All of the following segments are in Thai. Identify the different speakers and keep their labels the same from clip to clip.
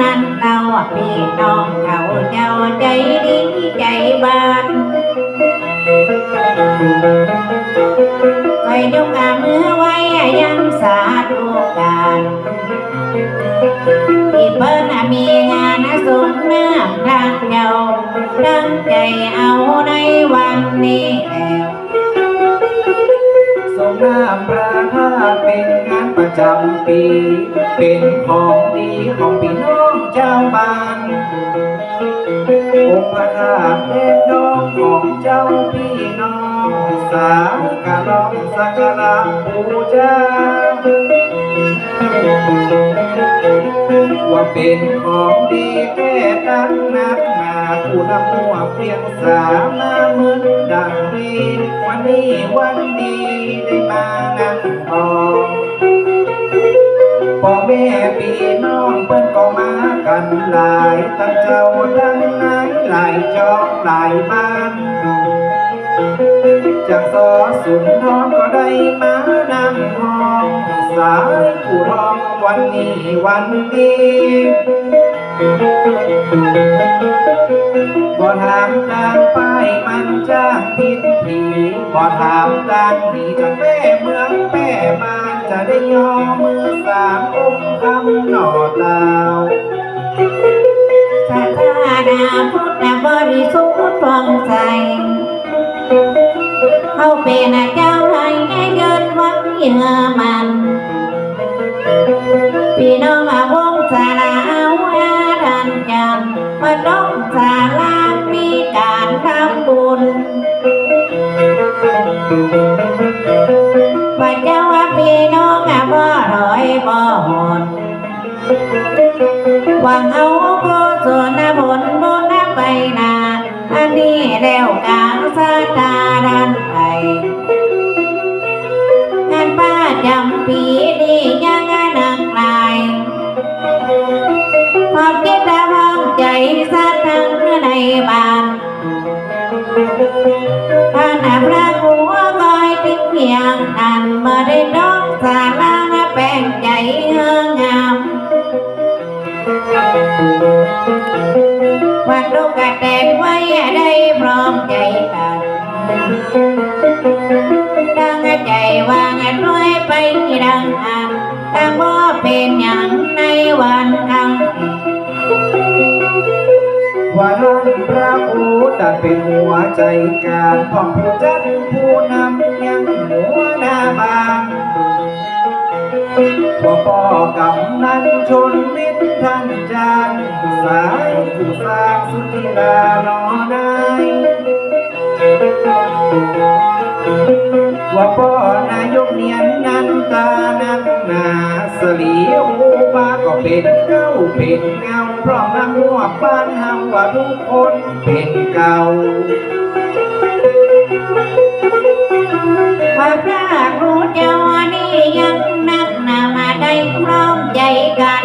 Speaker 1: นั้นเราพี่น้องเขาเจ้าใจดีใจบานคอยยกอามือไว้ยังสาธุการที่เปิ้นมีงานส่งน้ำทางเจ้าตั้งใจเอาในวันนี้แล้ว
Speaker 2: ทรงน้ำพระธาตุเป็นงานประจำปี เป็นของดีของพี่น้อง เจ้าบ้านองค์พระธาตุแม่น้องของเจ้าพี่น้องสากะลองสักการะบูชาว่าเป็นของดีแท้ตั้งนักหนาผู้นำหัวเพียงสามาเหมือนดังนี้วันนี้วันดีได้มานั่งทอง พ่อแม่พี่น้องเปิ้นก็มากันหลายตั้งเจ้าทั้งนายหลายจอกหลายบ้านจากสอสุนทรก็ได้มานั่งห้องสายผู้ทองวันนี้วันดีบ่ถามตางไปมันจ้างผิดผีบ่ถามตางนีจากแม่เมืองแม่บ้า จะได้ยอมือสามองค์คำหน่อตาว
Speaker 1: ศาสนาพุทธบริสุทธิ์ฟองใสเขาเป็นเจ้าให้เกิดวังเยื่อมัน แล้วกลางสาตาดันไปงานป้าจำปีนี้ยังนักลายความคิดและวางใจสัตว์ทั้งในบ้านท่านพระ วางด้วยไปดังอันตั้งว่าเป็นอย่างในวันครั้ง
Speaker 2: วันพระอูดันเป็นหัวใจการพ่องผู้จัดผู้นำยังหัวหน้าบานพ่อพ่อกำนันชนมิตรท่านจานสายผู้สร้างสุธิลาหนอนาย ว่าพ่อนายกเนียนนันตานักหนาเสลียวหูบาก็เป็นเก้าเป็นเงาพร้อมนำหัวบ้านเฮาว่าทุกคนเป็นเก่า
Speaker 1: ว่าพระรู้เจ้านี้ยังนักหนามาได้พร้อมใจกัน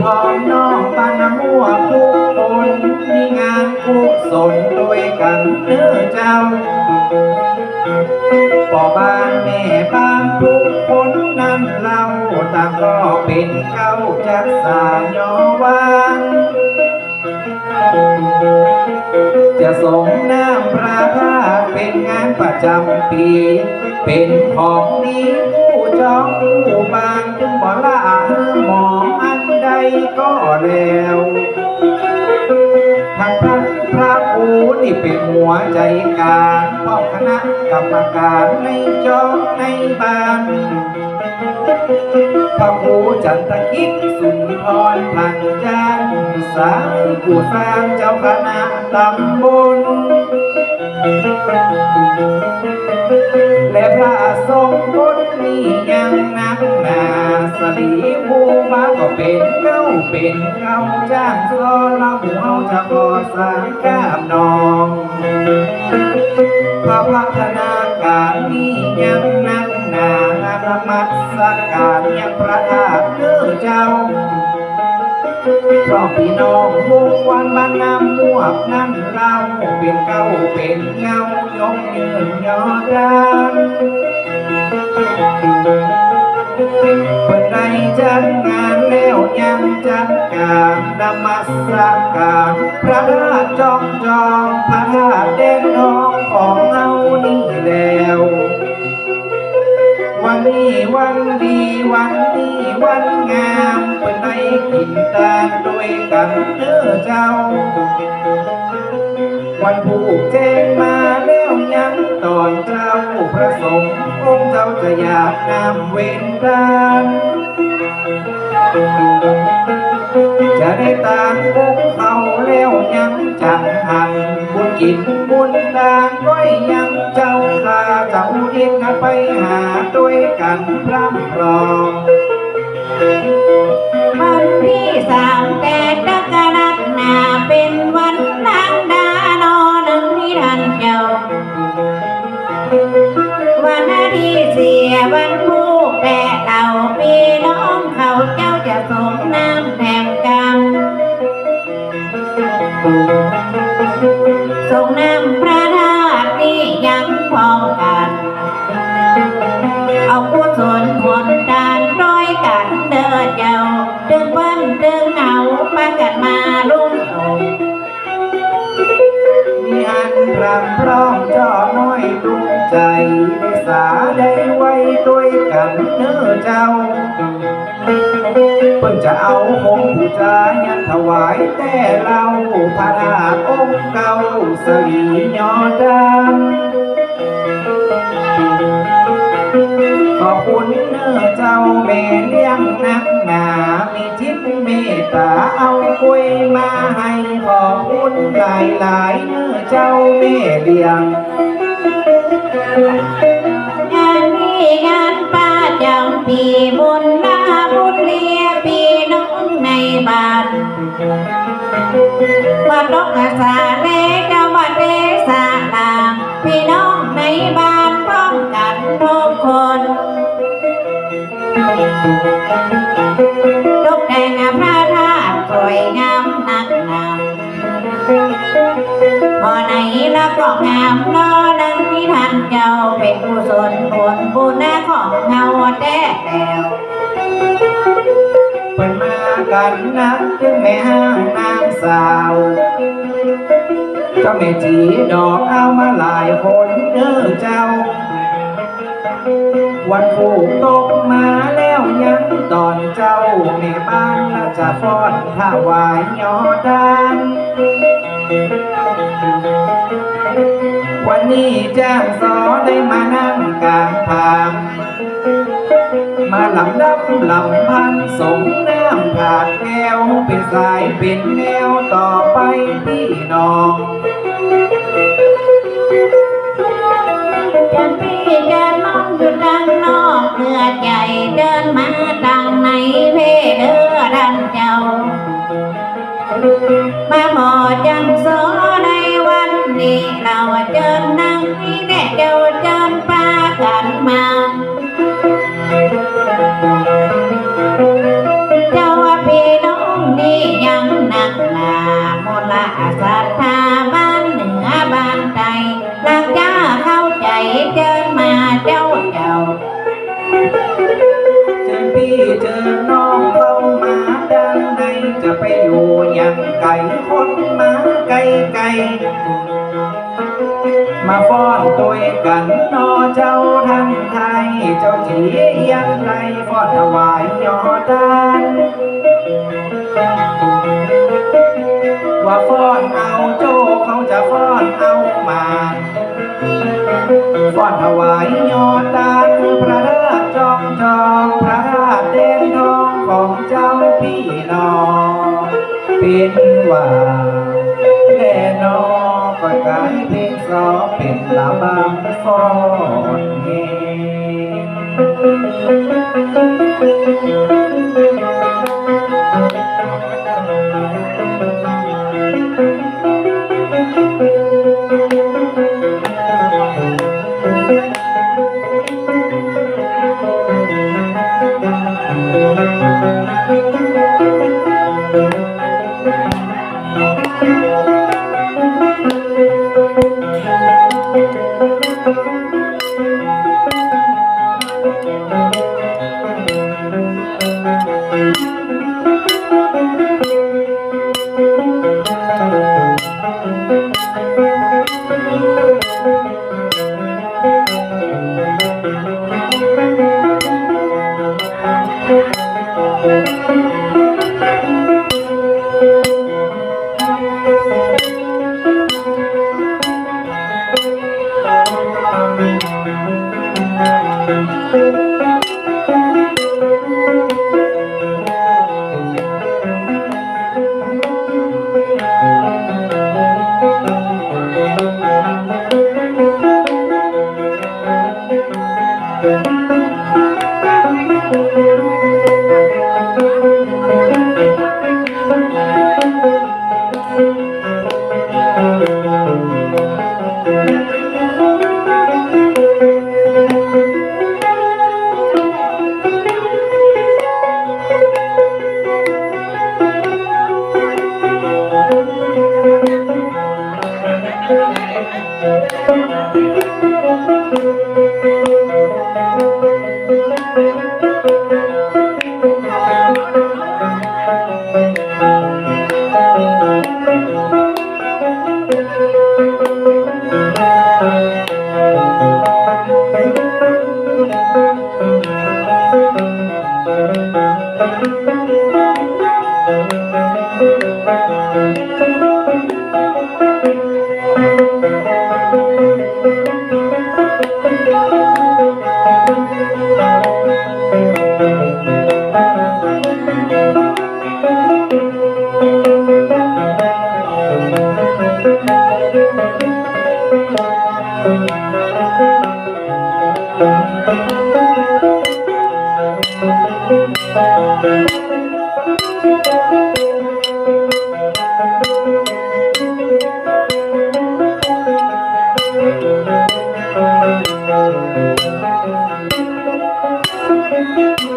Speaker 1: พี่พ่อน้อง
Speaker 2: บ้านน้ำมัวทุกคนมีงานกุศลด้วยกันเด้อเจ้าพ่อบ้านแม่บ้านทุกคนนั้นเราต่างก็เป็นเก้าจักสายยอวานจะส่งน้ำพระธาเป็นงานประจำปี เป็นของดีผู้จองผู้บางจึงบ่ละหมองอันใด ก็แล้วทางพระพระครูนี่เป็นหัวใจการพ่อคณะกรรมการในจองในบ้านพระครูจันทกิจสุนทรพันจานสายผู้สร้างเจ้าคณะตำบล ทรงพลนี้ยังนักหนาสลีผู้มาก็เป็นเก้าเป็นเก้าจ้างซอเราหมูเฮาจะก่อสร้างกาบนองพระพัฒนาการนี้ยังนักหนาละมัดสการยังประทานเนื้อเจ้าเพราะพี่น้องวงวันบ้านน้ำมวกนั่นเราเป็นเก้าเป็นเงายกยืนยอดรัน ปิดในจัดงานแล้วยังจัดการนมัสการพระธาตุจอมจองพระธาตุเด่นทองของเรานี่แล้ว วันนี้วันดีวันนี้วันงามเปิดในกินตาด้วยกันเด้อเจ้า วันผูกแจ้ อนเจ้าพระสงฆ์องค์เจ้าจะอยากนำเวนดานจะได้ตามพวกเขาแล้วยังจังหันบุญกินบุญดานไว้ยังเจ้าคาเจ้าเอ็นไปหาด้วยกันพร่ำพรอง
Speaker 1: วันที่สามแปด ส่ง กันเนื้อเจ้า เพิ่
Speaker 2: นจะเอาคงบูชายันถวายแต่เราพระธาตุองค์เก่าสลียอดานขอบคุณเนื้อเจ้าแม่เลี้ยงนักหนามีจิตเมตตาเอากล้วยมาให้ขอบคุณหลายหลายเนื้อเจ้าแม่เลี้ยง
Speaker 1: งานนี้งาน ปีบุญลาบุญเลียพี่น้องในบ้านวัดดอกกษาเลกวัดเดสาลามพี่น้องในบ้านพร้อมกันทุกคนตกแต่งพระธาตุสวยงามนักหนาพอไหนละก็งามนอนังนิทานเจ้าเป็นกุศลผลบุญของเงา แต่แล้ว
Speaker 2: เปิดมากันนักจึงแม่ห้างนางสาวเจ้าแม่จีดอกเอามาหลายคนเด้อเจ้า วันผูกตกมาแล้วยังตอนเจ้าแม่บ้านละจะฟ้อนถวายยอดานวันนี้จ้างสอได้มานั่งกลางทาง มาลำดับลำพันสงน้ำขาดแก้วเป็นสายเป็นแนวต่อไปพี่น้อง
Speaker 1: จันพี่เดินน้องอยู่ดังนอกเรือใหญ่เดินมาดังในเพเดอดันเจ้า มาหอจังโซในวันนี้เราเจิญนั่งนี่แน่เจ้า ยู่อ
Speaker 2: ย่างไก่คนมาไกลไกลมาฟ้อนตัวกันนอเจ้าทันไทย เจ้าจียังไรฟ้อนถวายยอดานว่าฟ้อนเอาโจเขาจะฟ้อนเอามาฟ้อนถวายยอดตาคือพระราชจอมจองพระราชเด่นทองของเจ้าพี่น้อง เป็นว่าแน่นอนประกายเพลงสอเป็นลำบามสอนเอง Thank you. Música Thank you.